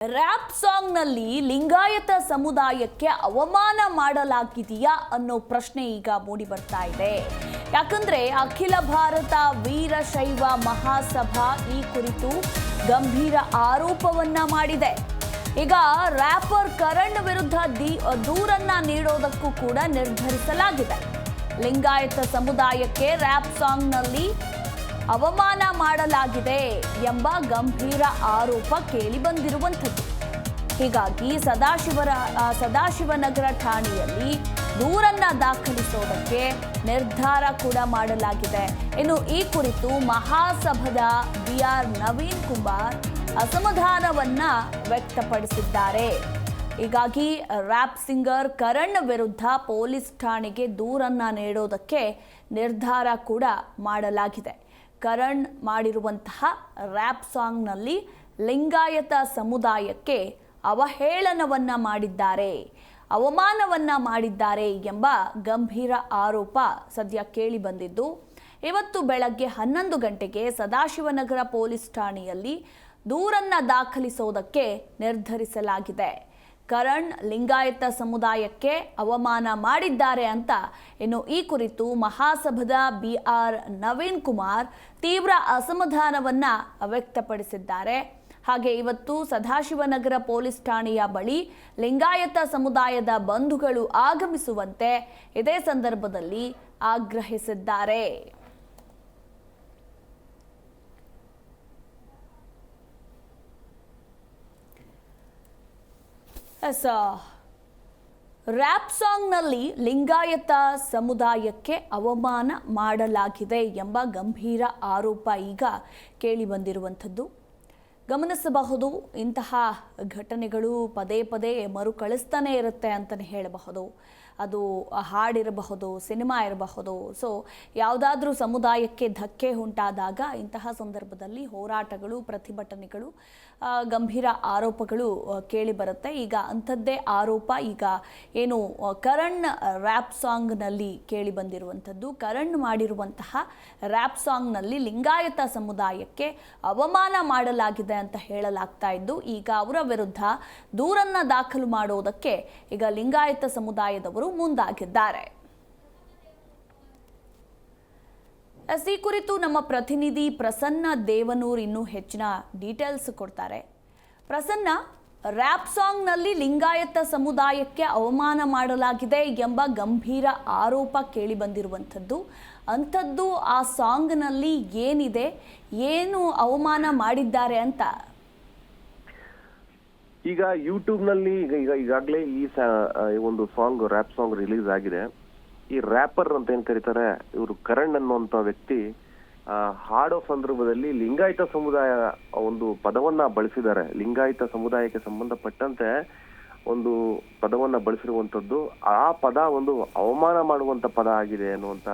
Rap ಸಾಂಗ್ನಲ್ಲಿ Lingayat ಸಮುದಾಯಕ್ಕೆ ಅವಮಾನ ಮಾಡಲಾಗಿದೆಯಾ ಅನ್ನೋ ಪ್ರಶ್ನೆ ಈಗ ಮೂಡಿ ಬರ್ತಾ ಇದೆ. ಯಾಕಂದ್ರೆ ಅಖಿಲ ಭಾರತ ವೀರಶೈವ ಮಹಾಸಭಾ ಈ ಕುರಿತು ಗಂಭೀರ ಆರೋಪವನ್ನ ಮಾಡಿದೆ. ಈಗ ರ್ಯಾಪರ್ ಕರಣ್ ವಿರುದ್ಧ ದಿ ದೂರನ್ನ ನೀಡೋದಕ್ಕೂ ಕೂಡ ನಿರ್ಧರಿಸಲಾಗಿದೆ. ಲಿಂಗಾಯತ ಸಮುದಾಯಕ್ಕೆ ರ್ಯಾಪ್ ಸಾಂಗ್ನಲ್ಲಿ ಅವಮಾನ ಮಾಡಲಾಗಿದೆ ಎಂಬ ಗಂಭೀರ ಆರೋಪ ಕೇಳಿ ಬಂದಿರುವಂಥದ್ದು ಹೀಗಾಗಿ ಸದಾಶಿವರ ಸದಾಶಿವನಗರ ಠಾಣೆಯಲ್ಲಿ ದೂರನ್ನ ದಾಖಲಿಸೋದಕ್ಕೆ ನಿರ್ಧಾರ ಕೂಡ ಮಾಡಲಾಗಿದೆ. ಇನ್ನು ಈ ಕುರಿತು ಮಹಾಸಭದ ಬಿ ಆರ್ ನವೀನ್ ಕುಮಾರ್ ಅಸಮಾಧಾನವನ್ನ ವ್ಯಕ್ತಪಡಿಸಿದ್ದಾರೆ. ಹೀಗಾಗಿ ರ್ಯಾಪ್ ಸಿಂಗರ್ ಕರಣ್ ವಿರುದ್ಧ ಪೊಲೀಸ್ ಠಾಣೆಗೆ ದೂರನ್ನ ನೀಡೋದಕ್ಕೆ ನಿರ್ಧಾರ ಕೂಡ ಮಾಡಲಾಗಿದೆ. ಕರಣ್ ಮಾಡಿರುವಂತಹ ರ್ಯಾಪ್ ಸಾಂಗ್ನಲ್ಲಿ ಲಿಂಗಾಯತ ಸಮುದಾಯಕ್ಕೆ ಅವಹೇಳನವನ್ನು ಮಾಡಿದ್ದಾರೆ, ಅವಮಾನವನ್ನು ಮಾಡಿದ್ದಾರೆ ಎಂಬ ಗಂಭೀರ ಆರೋಪ ಸದ್ಯ ಕೇಳಿ ಬಂದಿದ್ದು ಇವತ್ತು ಬೆಳಗ್ಗೆ ಹನ್ನೊಂದು ಗಂಟೆಗೆ ಸದಾಶಿವನಗರ ಪೊಲೀಸ್ ಠಾಣೆಯಲ್ಲಿ ದೂರನ್ನು ದಾಖಲಿಸೋದಕ್ಕೆ ನಿರ್ಧರಿಸಲಾಗಿದೆ. ಕರಣ್ ಲಿಂಗಾಯತ ಸಮುದಾಯಕ್ಕೆ ಅವಮಾನ ಮಾಡಿದ್ದಾರೆ ಅಂತ. ಇನ್ನು ಈ ಕುರಿತು ಮಹಾಸಭದ ಬಿ ಆರ್ ನವೀನ್ ಕುಮಾರ್ ತೀವ್ರ ಅಸಮಾಧಾನವನ್ನ ವ್ಯಕ್ತಪಡಿಸಿದ್ದಾರೆ. ಹಾಗೆ ಇವತ್ತು ಸದಾಶಿವನಗರ ಪೊಲೀಸ್ ಠಾಣೆಯ ಬಳಿ ಲಿಂಗಾಯತ ಸಮುದಾಯದ ಬಂಧುಗಳು ಆಗಮಿಸುವಂತೆ ಇದೇ ಸಂದರ್ಭದಲ್ಲಿ ಆಗ್ರಹಿಸಿದ್ದಾರೆ. ಎಸ್ ರ್ಯಾಪ್ ಸಾಂಗ್ನಲ್ಲಿ ಲಿಂಗಾಯತ ಸಮುದಾಯಕ್ಕೆ ಅವಮಾನ ಮಾಡಲಾಗಿದೆ ಎಂಬ ಗಂಭೀರ ಆರೋಪ ಈಗ ಕೇಳಿಬಂದಿರುವಂಥದ್ದು ಗಮನಿಸಬಹುದು, ಇಂತಹ ಘಟನೆಗಳು ಪದೇ ಪದೇ ಮರುಕಳಿಸ್ತಾನೇ ಇರುತ್ತೆ ಅಂತಲೇ ಹೇಳಬಹುದು. ಅದು ಹಾಡಿರಬಹುದು, ಸಿನಿಮಾ ಇರಬಹುದು. ಸೊ ಯಾವುದಾದ್ರೂ ಸಮುದಾಯಕ್ಕೆ ಧಕ್ಕೆ ಉಂಟಾದಾಗ ಇಂತಹ ಸಂದರ್ಭದಲ್ಲಿ ಹೋರಾಟಗಳು, ಪ್ರತಿಭಟನೆಗಳು ಗಂಭೀರ ಆರೋಪಗಳು ಕೇಳಿಬರುತ್ತೆ ಕೇಳಿ ಬರುತ್ತೆ. ಈಗ ಅಂಥದ್ದೇ ಆರೋಪ ಈಗ ಏನು ಕರಣ್ ರ್ಯಾಪ್ ಸಾಂಗ್ನಲ್ಲಿ ಕೇಳಿ ಬಂದಿರುವಂಥದ್ದು. ಕರಣ್ ಮಾಡಿರುವಂತಹ ರ್ಯಾಪ್ ಸಾಂಗ್ನಲ್ಲಿ ಲಿಂಗಾಯತ ಸಮುದಾಯಕ್ಕೆ ಅವಮಾನ ಮಾಡಲಾಗಿದೆ ಅಂತ ಹೇಳಲಾಗ್ತಾ ಇದ್ದು, ಈಗ ಅವರ ವಿರುದ್ಧ ದೂರನ್ನು ದಾಖಲು ಮಾಡೋದಕ್ಕೆ ಈಗ ಲಿಂಗಾಯತ ಸಮುದಾಯದವರು ಮುಂದಾಗಿದ್ದಾರೆ. ಈ ಕುರಿತು ನಮ್ಮ ಪ್ರತಿನಿಧಿ ಪ್ರಸನ್ನ ದೇವನೂರ್ ಇನ್ನೂ ಹೆಚ್ಚಿನ ಡೀಟೇಲ್ಸ್ ಕೊಡ್ತಾರೆ. ಪ್ರಸನ್ನ ರ್ಯಾಪ್ ಸಾಂಗ್ನಲ್ಲಿ ಲಿಂಗಾಯತ ಸಮುದಾಯಕ್ಕೆ ಅವಮಾನ ಮಾಡಲಾಗಿದೆ ಎಂಬ ಗಂಭೀರ ಆರೋಪ ಕೇಳಿ ಬಂದಿರುವಂಥದ್ದು ಅಂಥದ್ದು ಆ ಸಾಂಗ್ನಲ್ಲಿ ಏನಿದೆ? ಏನು ಅವಮಾನ ಮಾಡಿದ್ದಾರೆ ಅಂತ ಈಗ ಯೂಟ್ಯೂಬ್ನಲ್ಲಿ ಈಗ ಈಗ ಈಗಾಗಲೇ ಈ ಒಂದು ಸಾಂಗ್ ರ್ಯಾಪ್ ಸಾಂಗ್ ರಿಲೀಸ್ ಆಗಿದೆ. ಈ ರ್ಯಾಪರ್ ಅಂತ ಏನ್ ಕರೀತಾರೆ, ಇವರು ಕರಣ್ ಅನ್ನುವಂತ ವ್ಯಕ್ತಿ ಹಾಡೋ ಸಂದರ್ಭದಲ್ಲಿ ಲಿಂಗಾಯತ ಸಮುದಾಯ ಒಂದು ಪದವನ್ನ ಬಳಸಿದ್ದಾರೆ. ಲಿಂಗಾಯತ ಸಮುದಾಯಕ್ಕೆ ಸಂಬಂಧಪಟ್ಟಂತೆ ಒಂದು ಪದವನ್ನ ಬಳಸಿರುವಂತದ್ದು, ಆ ಪದ ಒಂದು ಅವಮಾನ ಮಾಡುವಂತ ಪದ ಆಗಿದೆ ಅನ್ನುವಂತ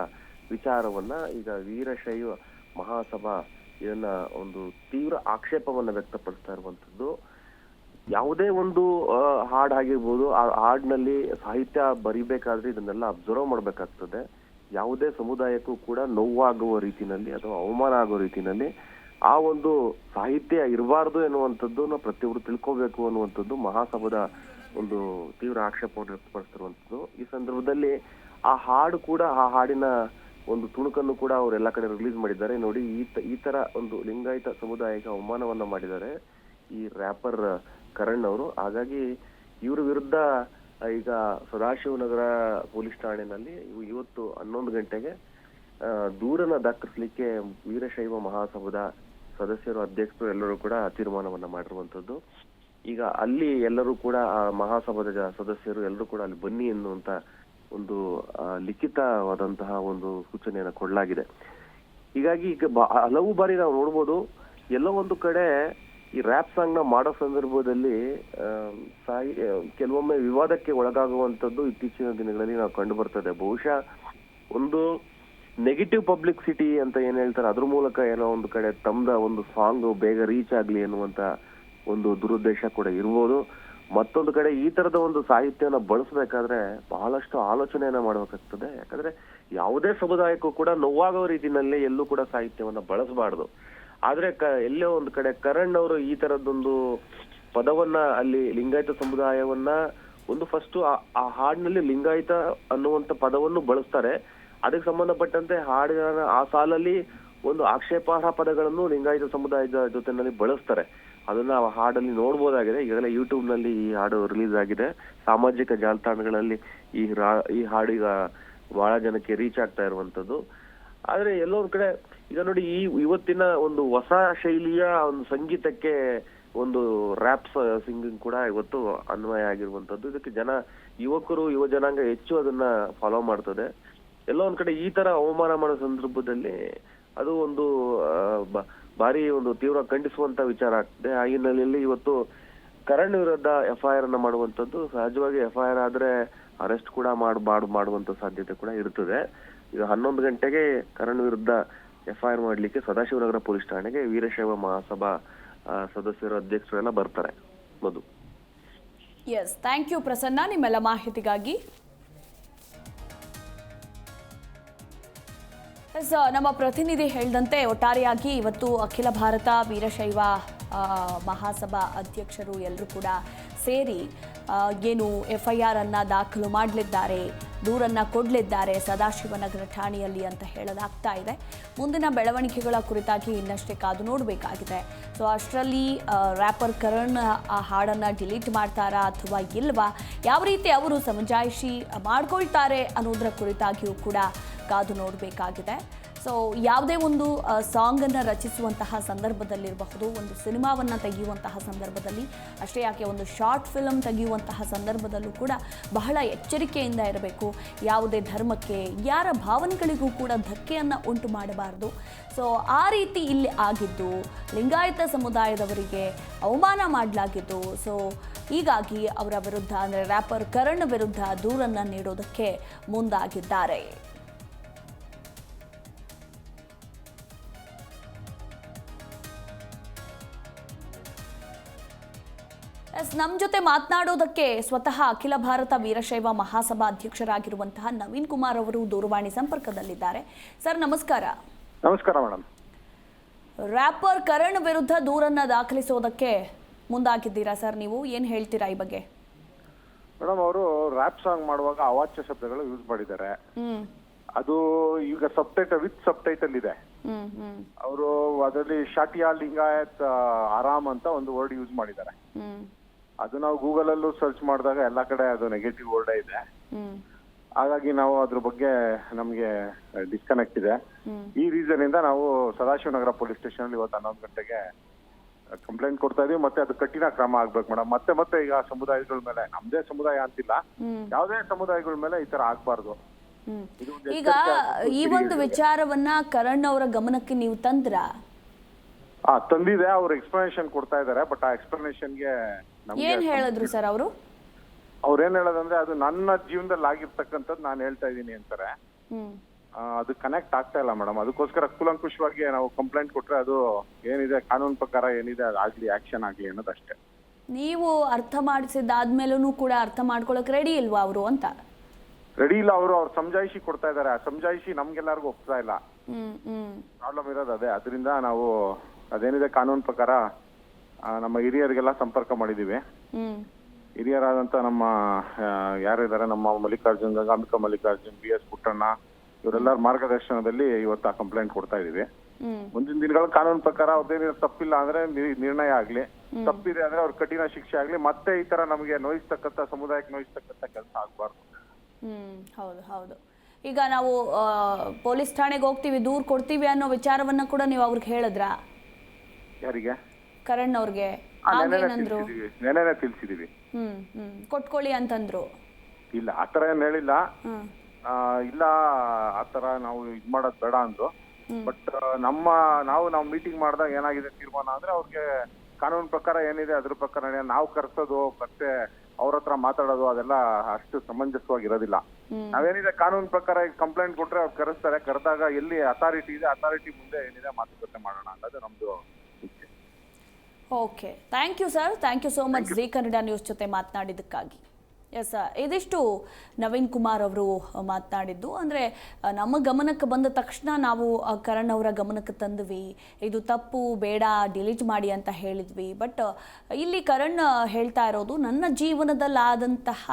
ವಿಚಾರವನ್ನ ಈಗ ವೀರಶೈವ ಮಹಾಸಭಾ ಇದನ್ನ ಒಂದು ತೀವ್ರ ಆಕ್ಷೇಪವನ್ನ ವ್ಯಕ್ತಪಡಿಸ್ತಾ ಇರುವಂತದ್ದು. ಯಾವುದೇ ಒಂದು ಹಾಡ್ ಆಗಿರ್ಬೋದು, ಆ ಹಾಡ್ನಲ್ಲಿ ಸಾಹಿತ್ಯ ಬರಿಬೇಕಾದ್ರೆ ಇದನ್ನೆಲ್ಲ ಅಬ್ಸರ್ವ್ ಮಾಡಬೇಕಾಗ್ತದೆ. ಯಾವುದೇ ಸಮುದಾಯಕ್ಕೂ ಕೂಡ ನೋವಾಗುವ ರೀತಿನಲ್ಲಿ ಅಥವಾ ಅವಮಾನ ಆಗೋ ರೀತಿನಲ್ಲಿ ಆ ಒಂದು ಸಾಹಿತ್ಯ ಇರಬಾರ್ದು ಎನ್ನುವಂಥದ್ದನ್ನ ಪ್ರತಿಯೊಬ್ಬರು ತಿಳ್ಕೋಬೇಕು ಅನ್ನುವಂಥದ್ದು ಮಹಾಸಭದ ಒಂದು ತೀವ್ರ ಆಕ್ಷೇಪ ವ್ಯಕ್ತಪಡಿಸಿರುವಂಥದ್ದು. ಈ ಸಂದರ್ಭದಲ್ಲಿ ಆ ಹಾಡು ಕೂಡ, ಆ ಹಾಡಿನ ಒಂದು ತುಣುಕನ್ನು ಕೂಡ ಅವರೆಲ್ಲ ಕಡೆ ರಿಲೀಸ್ ಮಾಡಿದ್ದಾರೆ. ನೋಡಿ, ಈ ಈ ತರ ಒಂದು ಲಿಂಗಾಯತ ಸಮುದಾಯಕ್ಕೆ ಅವಮಾನವನ್ನ ಮಾಡಿದ್ದಾರೆ. ಈ ರ್ಯಾಪರ್ ಕರಣ್ ಅವರು. ಹಾಗಾಗಿ ಇವ್ರ ವಿರುದ್ಧ ಈಗ ಈಗ ಸದಾಶಿವನಗರ ಪೊಲೀಸ್ ಠಾಣೆನಲ್ಲಿ ಇವತ್ತು ಹನ್ನೊಂದು ಗಂಟೆಗೆ ದೂರನ ದಾಖಲಿಸಲಿಕ್ಕೆ ವೀರಶೈವ ಮಹಾಸಭದ ಸದಸ್ಯರು, ಅಧ್ಯಕ್ಷರು ಎಲ್ಲರೂ ಕೂಡ ತೀರ್ಮಾನವನ್ನ ಮಾಡಿರುವಂತದ್ದು ಈಗ ಅಲ್ಲಿ ಎಲ್ಲರೂ ಕೂಡ, ಆ, ಮಹಾಸಭದ ಸದಸ್ಯರು ಎಲ್ಲರೂ ಕೂಡ ಅಲ್ಲಿ ಬನ್ನಿ ಎನ್ನುವಂತ ಒಂದು ಲಿಖಿತವಾದಂತಹ ಒಂದು ಸೂಚನೆಯನ್ನು ಕೊಡಲಾಗಿದೆ. ಹೀಗಾಗಿ ಈಗ ಹಲವು ಬಾರಿ ನಾವು ನೋಡ್ಬೋದು, ಎಲ್ಲೋ ಒಂದು ಕಡೆ ಈ ರ್ಯಾಪ್ ಸಾಂಗ್ನ ಮಾಡೋ ಸಂದರ್ಭದಲ್ಲಿ ಸಾಹಿ ಕೆಲವೊಮ್ಮೆ ವಿವಾದಕ್ಕೆ ಒಳಗಾಗುವಂತದ್ದು ಇತ್ತೀಚಿನ ದಿನಗಳಲ್ಲಿ ನಾವು ಕಂಡು ಬರ್ತದೆ. ಬಹುಶಃ ಒಂದು ನೆಗೆಟಿವ್ ಪಬ್ಲಿಕ್ಸಿಟಿ ಅಂತ ಏನ್ ಹೇಳ್ತಾರೆ, ಅದ್ರ ಮೂಲಕ ಏನೋ ಒಂದು ಕಡೆ ತಮ್ದ ಒಂದು ಸಾಂಗ್ ಬೇಗ ರೀಚ್ ಆಗ್ಲಿ ಅನ್ನುವಂತ ಒಂದು ದುರುದ್ದೇಶ ಕೂಡ ಇರ್ಬೋದು. ಮತ್ತೊಂದು ಕಡೆ ಈ ತರದ ಒಂದು ಸಾಹಿತ್ಯವನ್ನು ಬಳಸಬೇಕಾದ್ರೆ ಬಹಳಷ್ಟು ಆಲೋಚನೆಯನ್ನ ಮಾಡಬೇಕಾಗ್ತದೆ. ಯಾಕಂದ್ರೆ ಯಾವುದೇ ಸಮುದಾಯಕ್ಕೂ ಕೂಡ ನೋವಾಗೋ ರೀತಿಯಲ್ಲೇ ಎಲ್ಲೂ ಕೂಡ ಸಾಹಿತ್ಯವನ್ನ ಬಳಸಬಾರ್ದು. ಆದ್ರೆ ಎಲ್ಲೋ ಒಂದು ಕಡೆ ಕರಣ್ ಅವರು ಈ ತರದೊಂದು ಪದವನ್ನ ಅಲ್ಲಿ ಲಿಂಗಾಯತ ಸಮುದಾಯವನ್ನ ಒಂದು ಫಸ್ಟ್ ಆ ಹಾಡಿನಲ್ಲಿ ಲಿಂಗಾಯತ ಅನ್ನುವಂತ ಪದವನ್ನು ಬಳಸ್ತಾರೆ. ಅದಕ್ಕೆ ಸಂಬಂಧಪಟ್ಟಂತೆ ಹಾಡಿನ, ಆ ಸಾಲಲ್ಲಿ ಒಂದು ಆಕ್ಷೇಪಾರ್ಹ ಪದಗಳನ್ನು ಲಿಂಗಾಯತ ಸಮುದಾಯದ ಜೊತೆನಲ್ಲಿ ಬಳಸ್ತಾರೆ. ಅದನ್ನ ಆ ಹಾಡಲ್ಲಿ ನೋಡ್ಬೋದಾಗಿದೆ. ಈಗಾಗಲೇ ಯೂಟ್ಯೂಬ್ನಲ್ಲಿ ಈ ಹಾಡು ರಿಲೀಸ್ ಆಗಿದೆ. ಸಾಮಾಜಿಕ ಜಾಲತಾಣಗಳಲ್ಲಿ ಈ ಈ ಈಗ ಬಹಳ ಜನಕ್ಕೆ ರೀಚ್ ಆಗ್ತಾ ಇರುವಂತದ್ದು. ಆದ್ರೆ ಎಲ್ಲೋ ಕಡೆ ಈಗ ನೋಡಿ, ಈ ಇವತ್ತಿನ ಒಂದು ಹೊಸ ಶೈಲಿಯ ಒಂದು ಸಂಗೀತಕ್ಕೆ ಒಂದು ರ್ಯಾಪ್ ಸಿಂಗಿಂಗ್ ಕೂಡ ಇವತ್ತು ಅನ್ವಯ ಆಗಿರುವಂತದ್ದು ಇದಕ್ಕೆ ಜನ, ಯುವಕರು, ಯುವ ಜನಾಂಗ ಹೆಚ್ಚು ಅದನ್ನ ಫಾಲೋ ಮಾಡ್ತದೆ. ಎಲ್ಲ ಒಂದ್ ಕಡೆ ಈ ತರ ಅವಮಾನ ಮಾಡೋ ಸಂದರ್ಭದಲ್ಲಿ ಅದು ಒಂದು ಭಾರಿ ಒಂದು ತೀವ್ರ ಖಂಡಿಸುವಂತ ವಿಚಾರ ಆಗ್ತದೆ. ಆ ಹಿನ್ನೆಲೆಯಲ್ಲಿ ಇವತ್ತು ಕರಣ್ ವಿರುದ್ಧ ಎಫ್ ಐ ಆರ್ ಅನ್ನ ಮಾಡುವಂತದ್ದು ಸಹಜವಾಗಿ ಎಫ್ ಐ ಆರ್ ಆದ್ರೆ ಅರೆಸ್ಟ್ ಕೂಡ ಮಾಡ್- ಮಾಡುವಂತ ಸಾಧ್ಯತೆ ಕೂಡ ಇರ್ತದೆ. ಈಗ ಹನ್ನೊಂದು ಗಂಟೆಗೆ ಕರಣ್ ವಿರುದ್ಧ ಎಫ್ ಮಾಡ್ಲಿಕ್ಕೆ ಸದಾಶಿವನಗರ ಪೊಲೀಸ್ ಠಾಣೆಗೆ ವೀರಶೈವ ಮಹಾಸಭಾ ಸದಸ್ಯರ ಸದಸ್ಯರು, ಅಧ್ಯಕ್ಷರು ಎಲ್ಲ ಬರ್ತಾರೆ. Madhu. Yes thank you Prasanna. ನಿಮ್ಮೆಲ್ಲ ಮಾಹಿತಿಗಾಗಿ. ಎಸ್ ನಮ್ಮ ಪ್ರತಿನಿಧಿ ಹೇಳಿದಂತೆ ಒಟ್ಟಾರೆಯಾಗಿ ಇವತ್ತು ಅಖಿಲ ಭಾರತ ವೀರಶೈವ ಮಹಾಸಭಾ ಅಧ್ಯಕ್ಷರು ಎಲ್ಲರೂ ಕೂಡ ಸೇರಿ ಏನು ಎಫ್ ಐ ಆರ್ ಅನ್ನು ದಾಖಲು ಮಾಡಲಿದ್ದಾರೆ, ದೂರನ್ನು ಕೊಡಲಿದ್ದಾರೆ ಸದಾಶಿವನಗರ ಠಾಣೆಯಲ್ಲಿ ಅಂತ ಹೇಳಲಾಗ್ತಾ ಇದೆ. ಮುಂದಿನ ಬೆಳವಣಿಗೆಗಳ ಕುರಿತಾಗಿ ಇನ್ನಷ್ಟೇ ಕಾದು ನೋಡಬೇಕಾಗಿದೆ. ಸೊ ಅಷ್ಟರಲ್ಲಿ ರ್ಯಾಪರ್ ಕರಣ್, ಆ, ಹಾಡನ್ನು ಡಿಲೀಟ್ ಮಾಡ್ತಾರಾ ಅಥವಾ ಇಲ್ವಾ? ಯಾವ ರೀತಿ ಅವರು ಸಮಜಾಯಿಷಿ ಮಾಡ್ಕೊಳ್ತಾರೆ ಅನ್ನೋದರ ಕುರಿತಾಗಿಯೂ ಕೂಡ ಕಾದು ನೋಡಬೇಕಾಗಿದೆ. ಸೊ ಯಾವುದೇ ಒಂದು ಸಾಂಗನ್ನು ರಚಿಸುವಂತಹ ಸಂದರ್ಭದಲ್ಲಿರಬಹುದು, ಒಂದು ಸಿನಿಮಾವನ್ನು ತೆಗೆಯುವಂತಹ ಸಂದರ್ಭದಲ್ಲಿ, ಅಷ್ಟೇ ಯಾಕೆ ಒಂದು ಶಾರ್ಟ್ ಫಿಲಮ್ ತೆಗೆಯುವಂತಹ ಸಂದರ್ಭದಲ್ಲೂ ಕೂಡ ಬಹಳ ಎಚ್ಚರಿಕೆಯಿಂದ ಇರಬೇಕು. ಯಾವುದೇ ಧರ್ಮಕ್ಕೆ, ಯಾರ ಭಾವನೆಗಳಿಗೂ ಕೂಡ ಧಕ್ಕೆಯನ್ನು ಉಂಟು ಮಾಡಬಾರ್ದು. ಸೊ ಆ ರೀತಿ ಇಲ್ಲಿ ಆಗಿದ್ದು, ಲಿಂಗಾಯತ ಸಮುದಾಯದವರಿಗೆ ಅವಮಾನ ಮಾಡಲಾಗಿದ್ದು, ಸೊ ಹೀಗಾಗಿ ಅವರ ವಿರುದ್ಧ, ಅಂದರೆ ರ್ಯಾಪರ್ ಕರಣ್ ವಿರುದ್ಧ ದೂರನ್ನು ನೀಡೋದಕ್ಕೆ ಮುಂದಾಗಿದ್ದಾರೆ. ನಮ್ಮ ಜೊತೆ ಮಾತನಾಡೋದಕ್ಕೆ ಸ್ವತಃ ಅಖಿಲ ಭಾರತ ವೀರಶೈವ ಮಹಾಸಭಾ ಅಧ್ಯಕ್ಷರಾಗಿರುವಂತಹ ನವೀನ್ ಕುಮಾರ್ ಅವರು ದೂರವಾಣಿ ಸಂಪರ್ಕದಲ್ಲಿದ್ದಾರೆ. ಸರ್ ನಮಸ್ಕಾರ. ನಮಸ್ಕಾರ ಮೇಡಮ್ ರ್ಯಾಪರ್ ಕರಣ್ ವಿರುದ್ಧ ದೂರನ್ನ ದಾಖಲಿಸೋದಕ್ಕೆ ಮುಂದಾಗಿದ್ದೀರಾ ಸರ್ ನೀವು? ಏನು ಹೇಳ್ತೀರಾ ಈ ಬಗ್ಗೆ? ಮೇಡಮ್ ಅವರು ರ್ಯಾಪ್ ಸಾಂಗ್ ಮಾಡುವಾಗ ಅವಾಚ್ಯ ಶಬ್ದಗಳು ಯೂಸ್ ಮಾಡಿದ್ದಾರೆ. ಅದು ಈಗ subtitle with subtitle ಇದೆ ಅವರು ಅದರಲ್ಲಿ ಶಾಟಿಯಾ ಲಿಂಗಾಯತ್ ಆರಾಮ್ ಅಂತ ಒಂದು ವರ್ಡ್ ಯೂಸ್ ಮಾಡಿದ್ದಾರೆ. ಅದು ನಾವು ಗೂಗಲ್ ಅಲ್ಲೂ ಸರ್ಚ್ ಮಾಡಿದಾಗ ಎಲ್ಲ ಕಡೆ ಅದು ನೆಗೆಟಿವ್ ವರ್ಡ್ ಇದೆ. ಹಾಗಾಗಿ ನಾವು ಅದ್ರ ಬಗ್ಗೆ ನಮಗೆ ಡಿಸ್ಕನೆಕ್ಟ್ ಇದೆ. ಈ ರೀಸನ್ ಇಂದ ನಾವು ಸದಾಶಿವನಗರ ಪೊಲೀಸ್ ಸ್ಟೇಷನ್ ಅಲ್ಲಿ ಇವತ್ತು ಹನ್ನೊಂದು ಗಂಟೆಗೆ ಕಂಪ್ಲೇಂಟ್ ಕೊಡ್ತಾ ಇದೀವಿ. ಮತ್ತೆ ಅದು ಕಠಿಣ ಕ್ರಮ ಆಗ್ಬೇಕು ಮೇಡಮ್. ಮತ್ತೆ ಮತ್ತೆ ಈಗ ಸಮುದಾಯಗಳ ಮೇಲೆ ನಮ್ದೇ ಸಮುದಾಯ ಅಂತಿಲ್ಲ. ಯಾವುದೇ ಸಮುದಾಯಗಳ ಮೇಲೆ ಈ ತರ ಆಗ್ಬಾರ್ದು. ಈಗ ಈ ಒಂದು ವಿಚಾರವನ್ನ ಕರಣ್ ಅವರ ಗಮನಕ್ಕೆ ನೀವು ತಂದ್ರ? ಆ ತಂದಿದೆ. ಅವ್ರು ಎಕ್ಸ್ಪ್ಲನೇಷನ್ ಕೊಡ್ತಾ ಇದಾರೆ. ಬಟ್ ಆ ಎಕ್ಸ್ಪ್ಲನೇಷನ್ಗೆ ಏನ್ ಹೇಳಿದ್ರು ಸರ್ ಅವರು? ಅವ್ರ ಏನ್ ಹೇಳೋದಂದ್ರೆ ಅದು ನನ್ನ ಜೀವನದಲ್ಲಿ ಆಗಿರ್ತಕ್ಕಂಥದ್ದು ನಾನು ಹೇಳ್ತಾ ಇದ್ದೀನಿ ಅಂತಾರೆ. ಅದು ಕನೆಕ್ಟ್ ಆಗ್ತಾ ಇಲ್ಲ ಮೇಡಮ್ ಅದಕ್ಕೋಸ್ಕರ ಕೂಲಂಕುಷವಾಗಿ ನಾವು ಕಂಪ್ಲೇಂಟ್ ಕೊಟ್ರೆ ಅದು ಏನಿದೆ ಕಾನೂನು ಪ್ರಕಾರ ಏನಿದೆ ಅದು ಆಗ್ಲಿ ಆಕ್ಷನ್ ಆಗ್ಲಿ ಅನ್ನೋದಷ್ಟೇ. ನೀವು ಅರ್ಥ ಮಾಡಿಸಿದ್ದಾದ್ಮೇಲೂ ಕೂಡ ಅರ್ಥ ಮಾಡ್ಕೊಳಕ್ ರೆಡಿ ಇಲ್ವಾ ಅವರು ಅಂತ? ರೆಡಿ ಇಲ್ಲ ಅವರು ಅವ್ರು ಸಮಜಾಯಿಷಿ ಕೊಡ್ತಾ ಇದಾರೆ ಆ ಸಮಜಾಯಿಷಿ ನಮ್ಗೆಲ್ಲರಿಗೂ ಒಪ್ತಾ ಇಲ್ಲ. ಪ್ರಾಬ್ಲಮ್ ಇರೋದು ಅದೇ. ಅದರಿಂದ ನಾವು ಅದೇನಿದೆ ಕಾನೂನು ಪ್ರಕಾರ ನಮ್ಮ ಹಿರಿಯರಿಗೆಲ್ಲ ಸಂಪರ್ಕ ಮಾಡಿದೀವಿ. ಹ್ಮ್. ಹಿರಿಯರಾದಂತ ನಮ್ಮ ಯಾರಿದ್ದಾರೆ? ನಮ್ಮ ಮಲ್ಲಿಕಾರ್ಜುನ್ ಗಂಗಾಂಬಿಕಾ ಮಲ್ಲಿಕಾರ್ಜುನ್ ಬಿ ಎಸ್ ಪುಟ್ಟಣ್ಣ ಇವರೆಲ್ಲರ ಮಾರ್ಗದರ್ಶನದಲ್ಲಿ ಇವತ್ತು ಆ ಕಂಪ್ಲೇಂಟ್ ಕೊಡ್ತಾ ಇದೀವಿ. ಹ್ಮ್. ಮುಂದಿನ ದಿನಗಳ ಕಾನೂನು ಪ್ರಕಾರ ಅವ್ರದ್ದೇನಿದೆ ತಪ್ಪಿಲ್ಲ ಅಂದ್ರೆ ನಿ- ನಿರ್ಣಯ ಆಗ್ಲಿ. ತಪ್ಪಿದೆ ಅಂದ್ರೆ ಅವ್ರ ಕಠಿಣ ಶಿಕ್ಷೆ ಆಗ್ಲಿ. ಮತ್ತೆ ಈ ತರ ನಮಗೆ ನೋಯಿಸ್ತಕ್ಕಂಥ ಸಮುದಾಯಕ್ಕೆ ನೋಯಿಸ್ತಕ್ಕಂಥ ಕೆಲಸ ಆಗ್ಬಾರ್ದು. ಹ್ಮ್. ಹೌದು ಹೌದು. ಈಗ ನಾವು ಆ, ಪೊಲೀಸ್ ಠಾಣೆಗೆ ಹೋಗ್ತೀವಿ ದೂರ್ ಕೊಡ್ತೀವಿ ಅನ್ನೋ ವಿಚಾರವನ್ನ ಕೂಡ ನೀವು ಅವ್ರಿಗೆ ಹೇಳಿದ್ರಾ? ಯಾರಿಗೆ? ಕರಣ್ ಅವ್ರಿಗೆ ಆ, ತಿಳಿಸಿದೀವಿ ನೆನೆನೆ ತಿಳಿಸಿದೀವಿ. ಹ್ಮ್ ಹ್ಮ್ ಕೊಟ್ಕೊಳ್ಳಿ ಅಂತಂದ್ರು. ಇಲ್ಲ ಆತರ ಏನ್ ಹೇಳಿಲ್ಲ. ಹ್ಮ್. ಆ, ಇಲ್ಲ ಆತರ ನಾವು ಇದ್ ಮಾಡೋದ್ ಬೇಡ ಅಂದ್ರು. ಬಟ್ ನಮ್ಮ ನಾವು ನಾವು ಮೀಟಿಂಗ್ ಮಾಡಿದಾಗ ಏನಾಗಿದೆ ತೀರ್ಮಾನ ಅಂದ್ರೆ ಅವ್ರಿಗೆ ಕಾನೂನು ಪ್ರಕಾರ ಏನಿದೆ ಅದ್ರ ಪ್ರಕಾರ ನಾವು ಕರ್ಸೋದು ಮತ್ತೆ ಅವ್ರ ಹತ್ರ ಮಾತಾಡೋದು ಅದೆಲ್ಲ ಅಷ್ಟು ಸಮಂಜಸವಾಗಿರೋದಿಲ್ಲ. ನಾವೇನಿದೆ ಕಾನೂನು ಪ್ರಕಾರ ಕಂಪ್ಲೇಂಟ್ ಕೊಟ್ರೆ ಅವ್ರು ಕರೆಸ್ತಾರೆ ಕರೆದಾಗ ಎಲ್ಲಿ ಅಥಾರಿಟಿ ಇದೆ ಅಥಾರಿಟಿ ಮುಂದೆ ಏನಿದೆ ಮಾತುಕತೆ ಮಾಡೋಣ ಅನ್ನೋದು ನಮ್ದು okay thank you sir thank you so much Zee Kannada news ಜೊತೆ ಮಾತನಾಡಿದ್ದಕ್ಕಾಗಿ. ಎಸ್ ಇದಿಷ್ಟು ನವೀನ್ ಕುಮಾರ್ ಅವರು ಮಾತನಾಡಿದ್ದು. ಅಂದರೆ ನಮ್ಮ ಗಮನಕ್ಕೆ ಬಂದ ತಕ್ಷಣ ನಾವು ಕರಣ್ ಅವರ ಗಮನಕ್ಕೆ ತಂದ್ವಿ. ಇದು ತಪ್ಪು ಬೇಡ ಡಿಲೀಟ್ ಮಾಡಿ ಅಂತ ಹೇಳಿದ್ವಿ. ಬಟ್ ಇಲ್ಲಿ ಕರಣ್ ಹೇಳ್ತಾ ಇರೋದು ನನ್ನ ಜೀವನದಲ್ಲಾದಂತಹ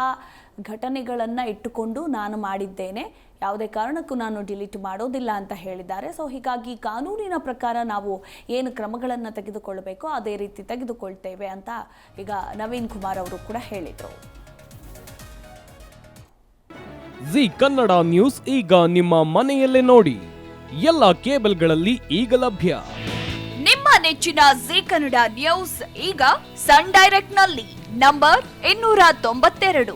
ಘಟನೆಗಳನ್ನು ಇಟ್ಟುಕೊಂಡು ನಾನು ಮಾಡಿದ್ದೇನೆ. ಯಾವುದೇ ಕಾರಣಕ್ಕೂ ನಾನು ಡಿಲೀಟ್ ಮಾಡೋದಿಲ್ಲ ಅಂತ ಹೇಳಿದ್ದಾರೆ. ಸೊ ಹೀಗಾಗಿ ಕಾನೂನಿನ ಪ್ರಕಾರ ನಾವು ಏನು ಕ್ರಮಗಳನ್ನು ತೆಗೆದುಕೊಳ್ಳಬೇಕೋ ಅದೇ ರೀತಿ ತೆಗೆದುಕೊಳ್ತೇವೆ ಅಂತ ಈಗ ನವೀನ್ ಕುಮಾರ್ ಅವರು ಕೂಡ ಹೇಳಿದರು. ಜಿ ಕನ್ನಡ ನ್ಯೂಸ್ ಈಗ ನಿಮ್ಮ ಮನೆಯಲ್ಲೇ ನೋಡಿ. ಎಲ್ಲ ಕೇಬಲ್ಗಳಲ್ಲಿ ಈಗ ಲಭ್ಯ. ನಿಮ್ಮ ನೆಚ್ಚಿನ ಜಿ ಕನ್ನಡ ನ್ಯೂಸ್ ಈಗ ಸನ್ ಡೈರೆಕ್ಟ್ನಲ್ಲಿ ನಂಬರ್ ಇನ್ನೂರ ತೊಂಬತ್ತೆರಡು.